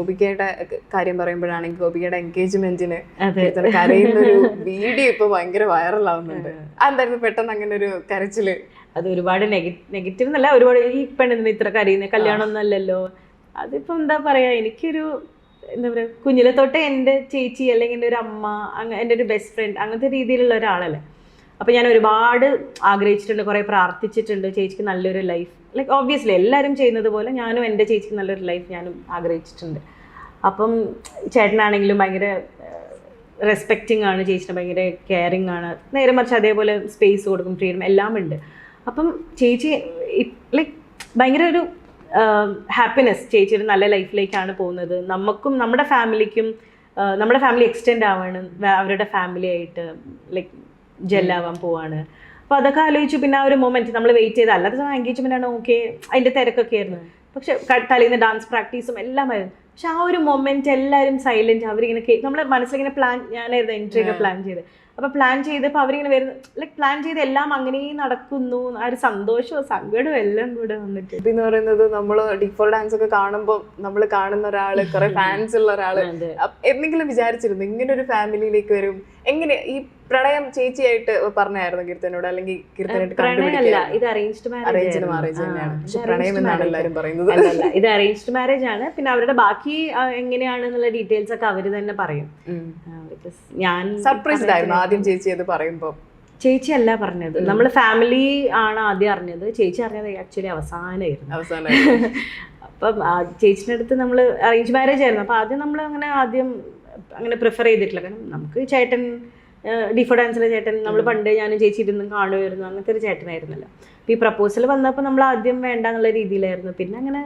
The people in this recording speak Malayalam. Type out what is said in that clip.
ഗോപികയുടെ കാര്യം പറയുമ്പോഴാണെങ്കിൽ ഗോപികയുടെ എൻഗേജ്മെന്റിന് കരയുന്ന ഒരു വീഡിയോ ഇപ്പൊ ഭയങ്കര വൈറലാവുന്നുണ്ട്. അതെന്തായിരുന്നു പെട്ടെന്ന് അങ്ങനെ ഒരു കരച്ചിൽ? അത് ഒരുപാട് നെഗറ്റീവ് എന്നല്ല ഒരുപാട് ഈ പെണ്ണിന് ഇത്ര കരയുന്ന കല്യാണം ഒന്നും അല്ലല്ലോ. അതിപ്പോ എന്താ പറയാ എനിക്കൊരു എന്താ പറയാ കുഞ്ഞിലെ തൊട്ട് എന്റെ ചേച്ചി അല്ലെങ്കിൽ എന്റെ ഒരു അമ്മ എന്റെ എന്റെ ഒരു ബെസ്റ്റ് ഫ്രണ്ട് അങ്ങനത്തെ രീതിയിലുള്ള ഒരാളല്ലേ. അപ്പോൾ ഞാൻ ഒരുപാട് ആഗ്രഹിച്ചിട്ടുണ്ട് കുറേ പ്രാർത്ഥിച്ചിട്ടുണ്ട് ചേച്ചിക്ക് നല്ലൊരു ലൈഫ് ലൈക്ക് ഓബ്വിയസ്ലി എല്ലാവരും ചെയ്യുന്നത് പോലെ ഞാനും എന്റെ ചേച്ചിക്ക് നല്ലൊരു ലൈഫ് ഞാനും ആഗ്രഹിച്ചിട്ടുണ്ട്. അപ്പം ചേട്ടനാണെങ്കിലും ഭയങ്കര റെസ്പെക്റ്റിംഗ് ആണ് ചേച്ചിനെ ഭയങ്കര കെയറിങ് ആണ്. നേരെ മറിച്ച് അതേപോലെ സ്പേസ് കൊടുക്കും ഫ്രീഡം എല്ലാം ഉണ്ട്. അപ്പം ചേച്ചി ലൈക്ക് ഭയങ്കര ഒരു ഹാപ്പിനെസ് ചേച്ചി ഒരു നല്ല ലൈഫിലേക്കാണ് പോകുന്നത്. നമുക്കും നമ്മുടെ ഫാമിലിക്കും നമ്മുടെ ഫാമിലി എക്സ്റ്റെൻഡ് ആവാണ് അവരുടെ ഫാമിലി ആയിട്ട് ലൈക്ക് ജെല്ലാവാൻ പോവാണ്. അപ്പൊ അതൊക്കെ ആലോചിച്ചു പിന്നെ ആ ഒരു മൊമെന്റ് നമ്മൾ വെയിറ്റ് ചെയ്ത് അല്ലാത്ത എൻഗേജ്മെന്റ് ആണ് ഓക്കെ അതിന്റെ തിരക്കൊക്കെ ആയിരുന്നു. പക്ഷെ തലേന്ന് ഡാൻസ് പ്രാക്ടീസും എല്ലാം ആയിരുന്നു. പക്ഷെ ആ ഒരു മൊമെന്റ് എല്ലാവരും സൈലന്റ് അവരിങ്ങനെ നമ്മളെ മനസ്സിലിങ്ങനെ പ്ലാൻ ഞാനായിരുന്നു എൻട്രി ഒക്കെ പ്ലാൻ ചെയ്ത് അപ്പൊ പ്ലാൻ ചെയ്തപ്പോൾ അവരിങ്ങനെ വരുന്നു. ലൈക്ക് പ്ലാൻ ചെയ്ത് എല്ലാം അങ്ങനെ നടക്കുന്നു. ആ ഒരു സന്തോഷവും സങ്കടവും എല്ലാം കൂടെ വന്നിട്ട്. എന്ന് പറയുന്നത് നമ്മൾ ഡിഫോൾ ഡാൻസ് ഒക്കെ കാണുമ്പോൾ നമ്മൾ കാണുന്ന ഒരാൾ കുറെ ഫാൻസ് ഉള്ള. അപ്പ- എന്തെങ്കിലും വിചാരിച്ചിരുന്നു? ഇങ്ങനെ ഒരു ഫാമിലിയിലേക്ക് വരും. എങ്ങനെ? ഈ പ്രണയം ചേച്ചിയായിട്ട് പറഞ്ഞായിരുന്നു കീർത്തനോട്? അല്ലെങ്കിൽ കീർത്തനായിട്ട് ഇത് അറേഞ്ച്ഡ് മാരേജ് തന്നെയാണ്. പ്രണയം എന്നാണ് പറയുന്നത്. അല്ല ഇത് അറേഞ്ച്ഡ് മാരേജ് ആണ്. പിന്നെ അവരുടെ ബാക്കി എങ്ങനെയാണ് എങ്ങനെയാണെന്നുള്ള ഡീറ്റെയിൽസ് ഒക്കെ അവർ തന്നെ പറയും. ഞാൻ സർപ്രൈസ്ഡ് ആയിരുന്നു. ആദ്യം ചേച്ചി അത് പറയുമ്പോൾ ചേച്ചി അല്ല പറഞ്ഞത് നമ്മൾ ഫാമിലി ആണ് ആദ്യം അറിഞ്ഞത്. ചേച്ചി അറിഞ്ഞത് ആക്ച്വലി അവസാനമായിരുന്നു അവസാന അപ്പം ചേച്ചിന്റെ അടുത്ത് നമ്മൾ അറേഞ്ച് മാരേജ് ആയിരുന്നു. അപ്പം ആദ്യം നമ്മൾ അങ്ങനെ ആദ്യം അങ്ങനെ പ്രിഫർ ചെയ്തിട്ടില്ല. കാരണം നമുക്ക് ചേട്ടൻ ഡിഫോ ഡാൻസിലെ ചേട്ടൻ നമ്മൾ പണ്ട് ഞാനും ചേച്ചി ഇരുന്നും കാണുമായിരുന്നു. അങ്ങനത്തെ ഒരു ചേട്ടനായിരുന്നല്ലോ. അപ്പം ഈ പ്രപ്പോസൽ വന്നപ്പോൾ നമ്മൾ ആദ്യം വേണ്ട എന്നുള്ള രീതിയിലായിരുന്നു. പിന്നെ അങ്ങനെ